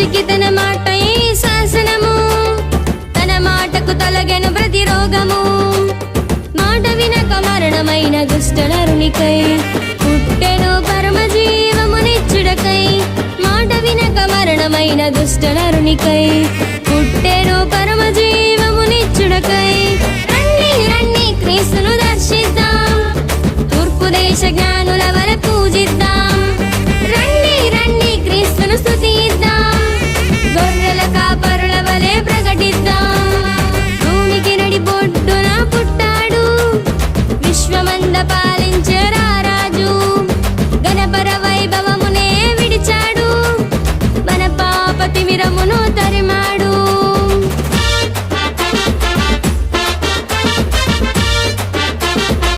వారికి తన మాట శాసనము? తన మాటకు తొలగెను ప్రతి రోగము మాట వినక మరణమైన దుష్టనరునికై పుట్టెను పరమ జీవమునిచ్చుడకై మాట వినక మరణమైన దుష్ట